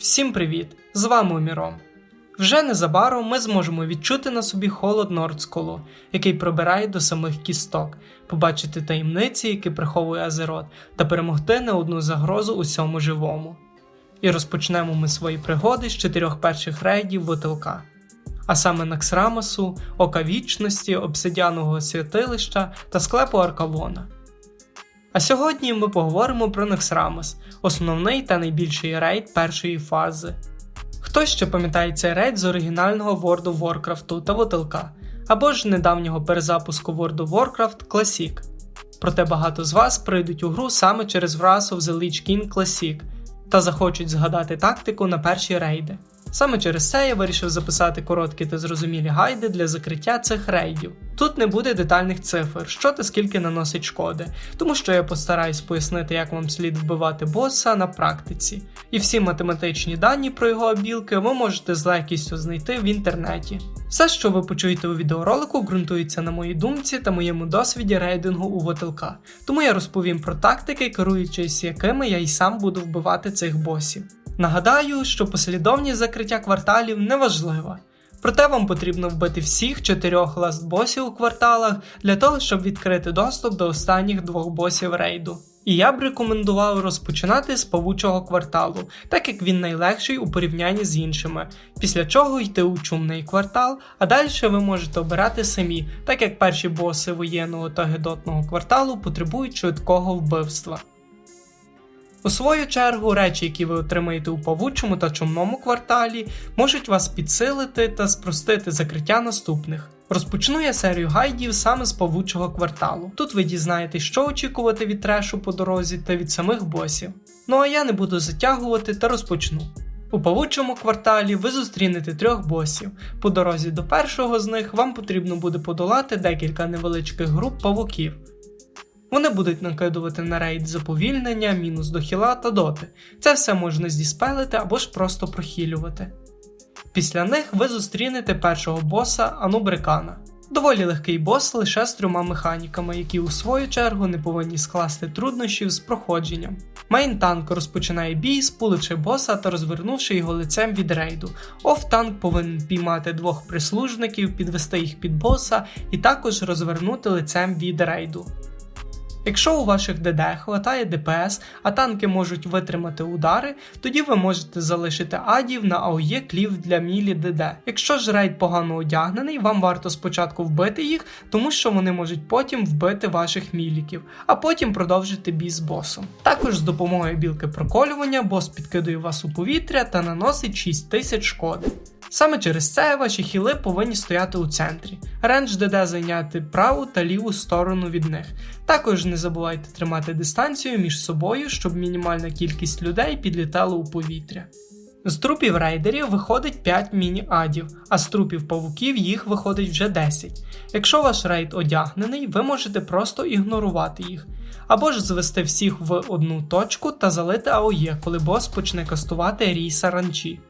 Всім привіт! З вами Оміром. Вже незабаром ми зможемо відчути на собі холод Нордсколу, який пробирає до самих кісток, побачити таємниці, які приховує Азерот, та перемогти не одну загрозу усьому живому. І розпочнемо ми свої пригоди з чотирьох перших рейдів Вотелка, а саме Наксрамасу, Ока Вічності, Обсидіанового святилища та склепу Аркавона. А сьогодні ми поговоримо про Нексрамос, основний та найбільший рейд першої фази. Хто ще пам'ятає цей рейд з оригінального World of Warcraft та Вотелка, або ж недавнього перезапуску World of Warcraft Classic. Проте багато з вас прийдуть у гру саме через Wrath of the Lich King Classic та захочуть згадати тактику на перші рейди. Саме через це я вирішив записати короткі та зрозумілі гайди для закриття цих рейдів. Тут не буде детальних цифр, що та скільки наносить шкоди, тому що я постараюсь пояснити, як вам слід вбивати боса на практиці. І всі математичні дані про його обілки ви можете з легкістю знайти в інтернеті. Все, що ви почуєте у відеоролику, ґрунтується на моїй думці та моєму досвіді рейдингу у ВТЛК, тому я розповім про тактики, керуючись якими я й сам буду вбивати цих босів. Нагадаю, що послідовність закриття кварталів не важлива. Проте вам потрібно вбити всіх чотирьох ластбосів у кварталах для того, щоб відкрити доступ до останніх двох босів рейду. І я б рекомендував розпочинати з павучого кварталу, так як він найлегший у порівнянні з іншими, після чого йти у чумний квартал, а далі ви можете обирати самі, так як перші боси воєнного та гедотного кварталу потребують швидкого вбивства. У свою чергу, речі, які ви отримаєте у павучому та чумному кварталі, можуть вас підсилити та спростити закриття наступних. Розпочну я серію гайдів саме з павучого кварталу. Тут ви дізнаєтесь, що очікувати від трешу по дорозі та від самих босів. Ну а я не буду затягувати та розпочну. У павучому кварталі ви зустрінете трьох босів. По дорозі до першого з них вам потрібно буде подолати декілька невеличких груп павуків. Вони будуть накидувати на рейд заповільнення, мінус до хіла та доти. Це все можна здіспелити або ж просто прохилювати. Після них ви зустрінете першого боса Анубрикана. Доволі легкий бос лише з трьома механіками, які у свою чергу не повинні скласти труднощів з проходженням. Мейн-танк розпочинає бій, спуливши боса та розвернувши його лицем від рейду. Оф-танк повинен піймати двох прислужників, підвести їх під боса і також розвернути лицем від рейду. Якщо у ваших ДД хватає ДПС, а танки можуть витримати удари, тоді ви можете залишити адів на АОЄ клів для мілі ДД. Якщо ж рейд погано одягнений, вам варто спочатку вбити їх, тому що вони можуть потім вбити ваших міліків, а потім продовжити бій з босом. Також з допомогою білки проколювання бос підкидує вас у повітря та наносить 6000 шкоди. Саме через це ваші хіли повинні стояти у центрі. Рендж ДД зайняти праву та ліву сторону від них. Також не забувайте тримати дистанцію між собою, щоб мінімальна кількість людей підлітала у повітря. З трупів рейдерів виходить 5 міні-адів, а з трупів павуків їх виходить вже 10. Якщо ваш рейд одягнений, ви можете просто ігнорувати їх, або ж звести всіх в одну точку та залити АОЄ, коли бос почне кастувати рій саранчі.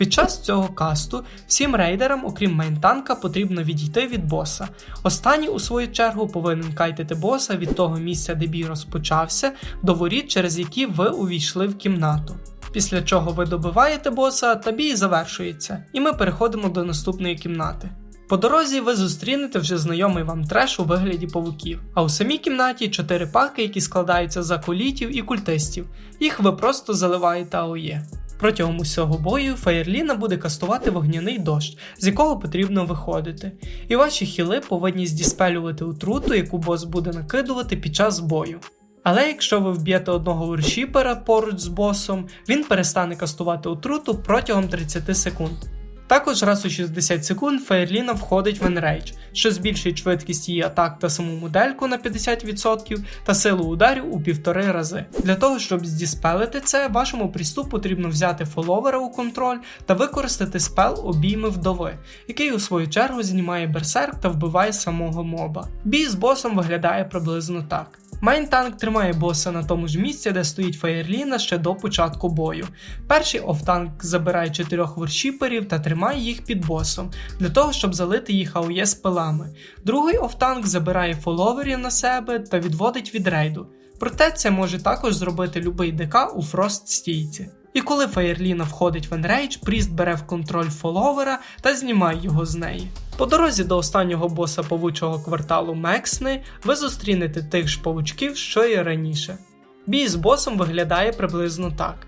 Під час цього касту всім рейдерам, окрім мейнтанка, потрібно відійти від боса. Останній, у свою чергу, повинен кайтити боса від того місця, де бій розпочався, до воріт, через які ви увійшли в кімнату. Після чого ви добиваєте боса та бій завершується, і ми переходимо до наступної кімнати. По дорозі ви зустрінете вже знайомий вам треш у вигляді павуків, а у самій кімнаті чотири паки, які складаються з акулітів і культистів. Їх ви просто заливаєте АОЄ. Протягом усього бою Фаєрліна буде кастувати вогняний дощ, з якого потрібно виходити, і ваші хіли повинні здіспелювати отруту, яку бос буде накидувати під час бою. Але якщо ви вб'єте одного воршіпера поруч з босом, він перестане кастувати отруту протягом 30 секунд. Також раз у 60 секунд Фаєрліна входить в енрейдж, що збільшить швидкість її атак та саму модельку на 50% та силу ударів у півтори рази. Для того, щоб здіспелити це, вашому прісту потрібно взяти фоловера у контроль та використати спел обійми вдови, який у свою чергу знімає берсерк та вбиває самого моба. Бій з босом виглядає приблизно так. Майнтанк тримає боса на тому ж місці, де стоїть Фаєрліна ще до початку бою. Перший офтанк забирає чотирьох воршіперів та тримає їх під босом, для того, щоб залити їх АОЄ з пилами. Другий офтанк забирає фоловерів на себе та відводить від рейду. Проте це може також зробити любий ДК у фрост стійці. І коли Фаєрліна входить в енрейдж, Пріст бере в контроль фоловера та знімає його з неї. По дорозі до останнього боса павучого кварталу Мексни ви зустрінете тих ж павучків, що і раніше. Бій з босом виглядає приблизно так.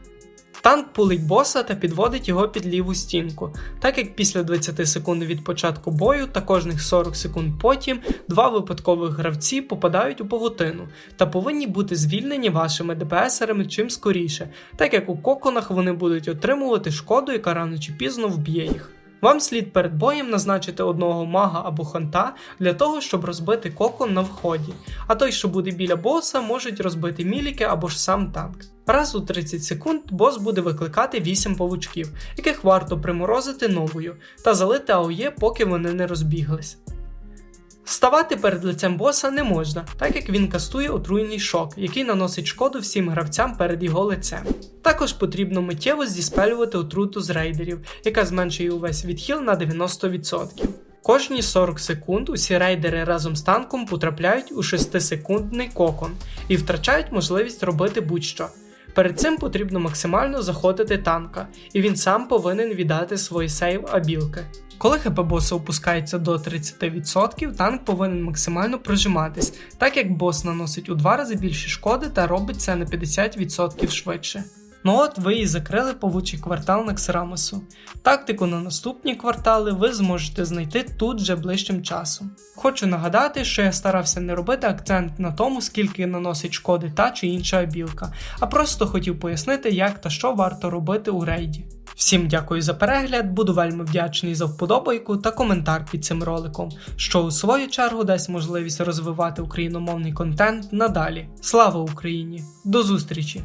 Танк пулить боса та підводить його під ліву стінку, так як після 20 секунд від початку бою та кожних 40 секунд потім два випадкових гравці попадають у павутину та повинні бути звільнені вашими ДПСерами чим скоріше, так як у коконах вони будуть отримувати шкоду, яка рано чи пізно вб'є їх. Вам слід перед боєм назначити одного мага або ханта для того, щоб розбити кокон на вході, а той, що буде біля боса, можуть розбити міліки або ж сам танк. Раз у 30 секунд бос буде викликати 8 павучків, яких варто приморозити новою, та залити АОЄ, поки вони не розбіглись. Ставати перед лицем боса не можна, так як він кастує отруйний шок, який наносить шкоду всім гравцям перед його лицем. Також потрібно миттєво здіспелювати отруту з рейдерів, яка зменшує увесь відхил на 90%. Кожні 40 секунд усі рейдери разом з танком потрапляють у 6-секундний кокон і втрачають можливість робити будь-що. Перед цим потрібно максимально заходити танка, і він сам повинен віддати свої сейв абілки. Коли ХП боса опускається до 30%, танк повинен максимально прижиматись, так як бос наносить у два рази більше шкоди та робить це на 50% швидше. Ну от ви і закрили павучий квартал на Ксерамосу. Тактику на наступні квартали ви зможете знайти тут же ближчим часом. Хочу нагадати, що я старався не робити акцент на тому, скільки наносить шкоди та чи інша абілка, а просто хотів пояснити, як та що варто робити у рейді. Всім дякую за перегляд, буду вельми вдячний за вподобайку та коментар під цим роликом, що у свою чергу дасть можливість розвивати україномовний контент надалі. Слава Україні! До зустрічі!